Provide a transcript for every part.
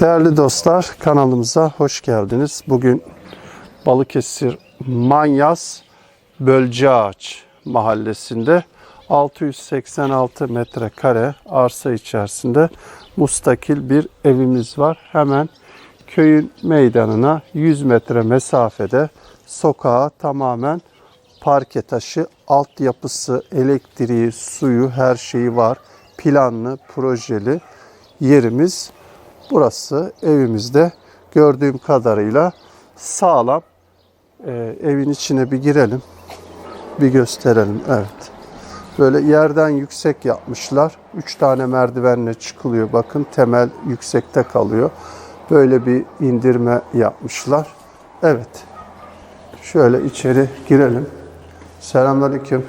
Değerli dostlar kanalımıza hoş geldiniz. Bugün Balıkesir Manyas Bölceağaç mahallesinde 686 metrekare arsa içerisinde mustakil bir evimiz var. Hemen köyün meydanına 100 metre mesafede sokağa tamamen parke taşı, altyapısı, elektriği, suyu her şeyi var. Planlı, projeli yerimiz burası. Evimizde gördüğüm kadarıyla sağlam. Ee, evin içine bir girelim. Bir gösterelim. Evet. Böyle yerden yüksek yapmışlar. Üç tane merdivenle çıkılıyor. Bakın temel yüksekte kalıyor. Böyle bir indirme yapmışlar. Evet. Şöyle içeri girelim. Selamünaleyküm.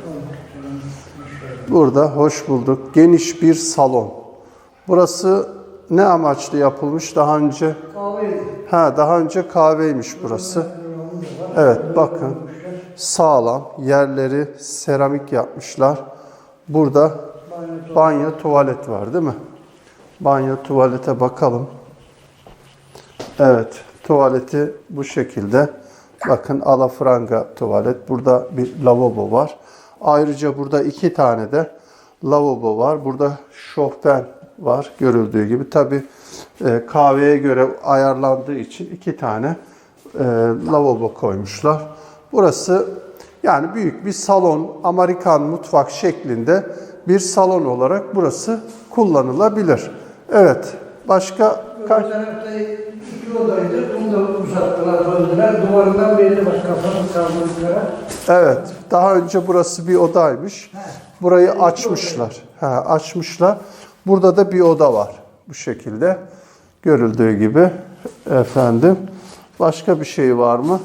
Burada hoş bulduk. Geniş bir salon. Burası ne amaçlı yapılmış daha önce? Ha daha önce kahveymiş burası. Evet bakın sağlam yerleri seramik yapmışlar. Burada banyo tuvalet var değil mi? Banyo tuvalete bakalım. Evet tuvaleti bu şekilde. Bakın alafranga tuvalet. Burada bir lavabo var. Ayrıca burada iki tane de lavabo var. Burada şofben var görüldüğü gibi. Tabi kahveye göre ayarlandığı için iki tane e, lavabo koymuşlar. Burası yani büyük bir salon, Amerikan mutfak şeklinde bir salon olarak burası kullanılabilir. Evet. Başka kaç? İki odaydı. Bunu da uzattılar, böldüler. Duvarından belli kafanı kaldırdılar. Evet. Daha önce burası bir odaymış. Burayı açmışlar. Ha, açmışlar. Burada da bir oda var. Bu şekilde. Görüldüğü gibi. Efendim. Başka bir şey var mı?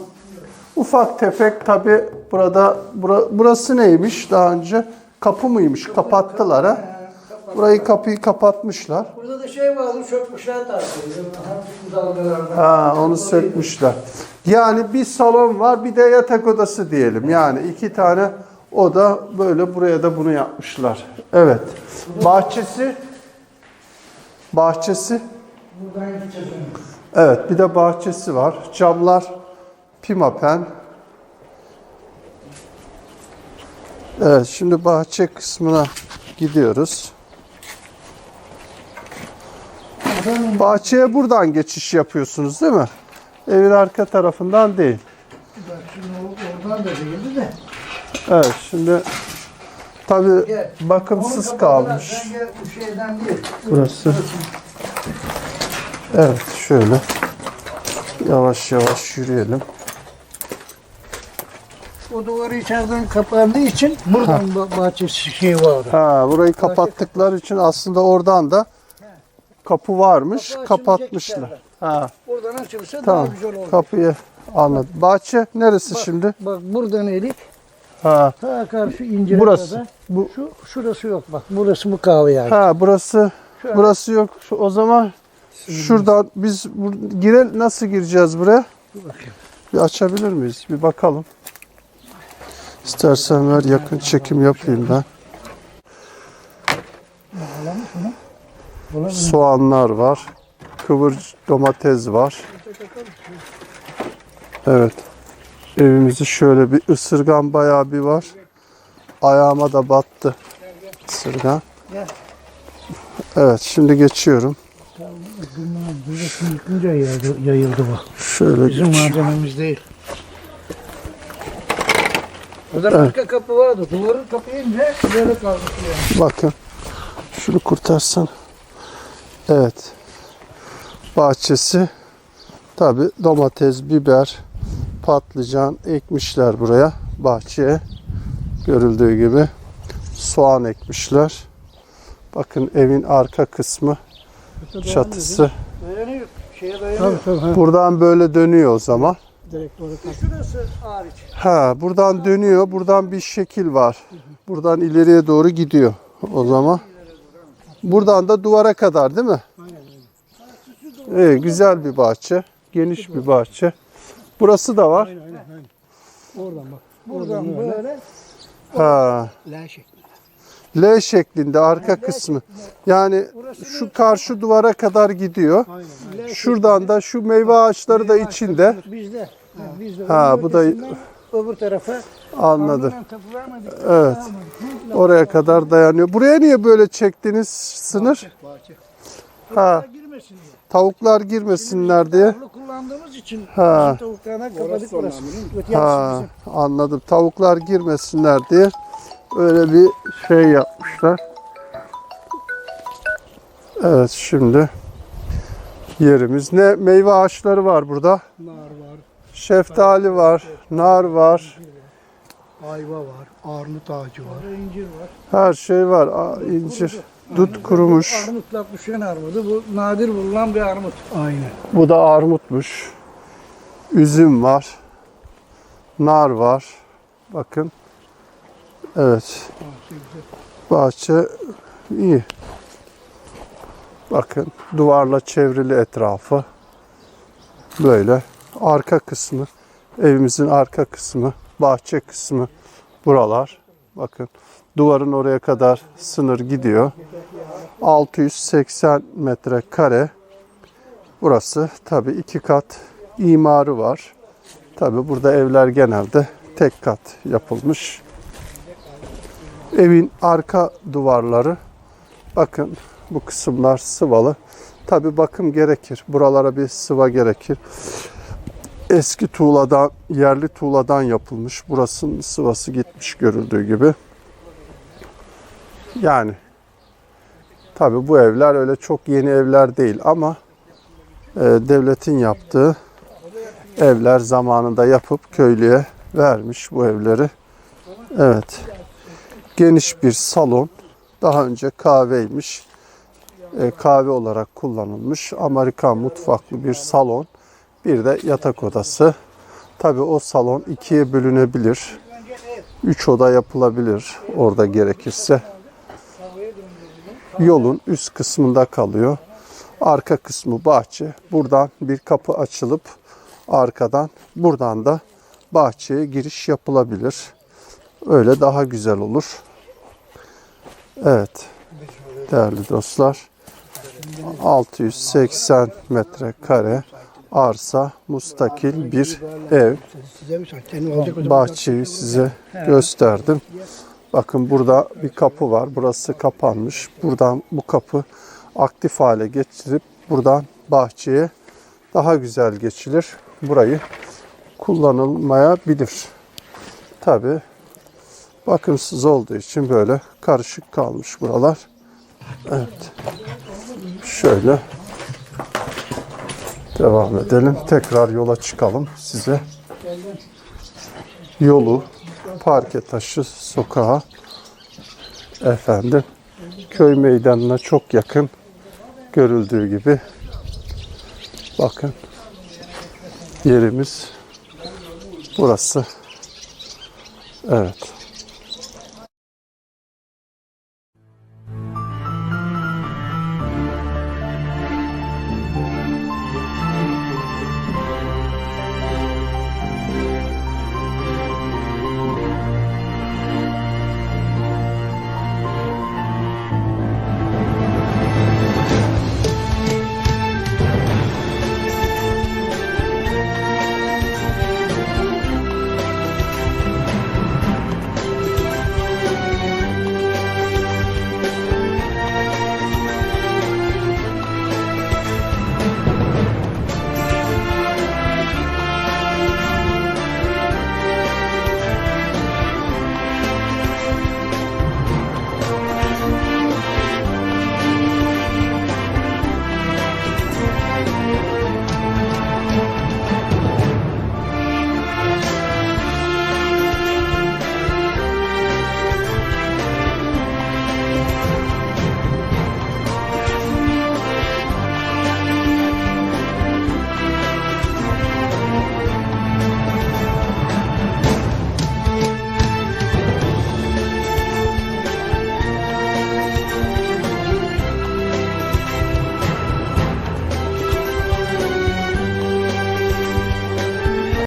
Ufak tefek tabi burada bura- burası neymiş daha önce? Kapı mıymış? Kapattılar ha. Burayı kapıyı kapatmışlar. Burada da şey vardı. Hafif dalgalardan. Ha onu sökmüşler. Yani bir salon var bir de yatak odası diyelim. Yani iki tane oda böyle buraya da bunu yapmışlar. Evet. Bahçesi bahçesi Buradan gideceğiz. evet bir de bahçesi var. Camlar pimapen. Evet şimdi bahçe kısmına gidiyoruz. Bahçeye buradan geçiş yapıyorsunuz değil mi? Evin arka tarafından değil. Bak şimdi oradan da değildi de. Evet şimdi tabi bakımsız kalmış burası. Evet şöyle yavaş yavaş yürüyelim. O duvarı içeriden kapandığı için buradan ba- bahçesi şey vardı. Ha burayı kapattıkları için aslında oradan da kapı varmış Kapı kapatmışlar. Ha Buradan açılırsa tamam daha güzel olur. kapıyı anladım. Bahçe neresi şimdi? Bak buradan elik Ha ta karşı incire Burası. kadar. bu Şu şurası yok bak. Burası bu kahve yani. ha burası Şöyle. burası yok. Şu- O zaman şuradan biz bur- gire nasıl gireceğiz buraya? Dur bakayım. Bir açabilir miyiz? Bir bakalım. İstersen ver yakın çekim yapayım ben. Soğanlar var. Kıvır domates var. Evet. Evimizi şöyle bir ısırgan bayağı bir var. Ayağıma da battı. Isırgan. Gel. Evet şimdi geçiyorum. Yayıldı, bu. Şöyle Bizim geçiyorum. malzememiz değil. Burada başka kapı vardı. Duvarın kapayınca böyle kaldı. Yani. Bakın. Şunu kurtarsan. Evet. Bahçesi. Tabi domates, biber, patlıcan ekmişler buraya bahçeye. Görüldüğü gibi soğan ekmişler. Bakın evin arka kısmı, çatısı. Dayanıyor. Şeye dayanıyor. Tabii tabii. Buradan böyle dönüyor o zaman. Direkt orada Şurası hariç. Ha, buradan dönüyor. Buradan bir şekil var. Buradan ileriye doğru gidiyor o zaman. Buradan da duvara kadar değil mi? Evet, güzel bir bahçe. Geniş bir bahçe. Burası da var. Oradan bak. Buradan böyle Ha, L şekli. L şeklinde arka kısmı. Yani şu karşı duvara kadar gidiyor. Şuradan da şu meyve ağaçları da içinde. Bizde. Ha, bizde. Ha, bu da öbür tarafa anladım. Evet. Oraya kadar dayanıyor. Buraya niye böyle çektiniz sınır? Bahçe. Ha, Girmesin diye. Tavuklar girmesinler diye. Kullandığımız için Ha. tavuklarına kapadık burası. Ha, anladım. Tavuklar girmesinler diye öyle bir şey yapmışlar. Evet şimdi yerimiz ne meyve ağaçları var burada. Nar var, Şeftali var, nar var, ayva var, armut ağacı var. incir var. her şey var. Aa, incir, dut kurumuş. Armutla kuşayan armudu. Bu nadir bulunan bir armut. Aynen. Bu da armutmuş. Üzüm var. Nar var. Bakın. Evet. Bahçe iyi. Bakın duvarla çevrili etrafı. Böyle. Arka kısmı. Evimizin arka kısmı. Bahçe kısmı. Buralar. Bakın. Duvarın oraya kadar sınır gidiyor. 680 metrekare. Burası tabii iki kat imarı var. Tabii burada evler genelde tek kat yapılmış. Evin arka duvarları bakın bu kısımlar sıvalı. Tabii bakım gerekir. Buralara bir sıva gerekir. Eski tuğladan, yerli tuğladan yapılmış. Burasının sıvası gitmiş görüldüğü gibi. Yani tabii bu evler öyle çok yeni evler değil ama e, devletin yaptığı evler zamanında yapıp köylüye vermiş bu evleri. Evet. Geniş bir salon. Daha önce kahveymiş. E, kahve olarak kullanılmış. Amerikan mutfaklı bir salon. Bir de yatak odası. Tabii o salon ikiye bölünebilir. Üç oda yapılabilir orada gerekirse. Yolun üst kısmında kalıyor. Arka kısmı bahçe. Buradan bir kapı açılıp arkadan buradan da bahçeye giriş yapılabilir. Öyle daha güzel olur. Evet. Değerli dostlar. 680 metrekare arsa, mustakil bir ev. Bahçeyi size gösterdim. Bakın burada bir kapı var. Burası kapanmış. Buradan bu kapı aktif hale getirip buradan bahçeye daha güzel geçilir. Burayı kullanılmayabilir. Tabi bakımsız olduğu için böyle karışık kalmış buralar. Evet. Şöyle devam edelim. Tekrar yola çıkalım size yolu, parke taşı sokağı efendim köy meydanına çok yakın görüldüğü gibi bakın yerimiz burası. Evet.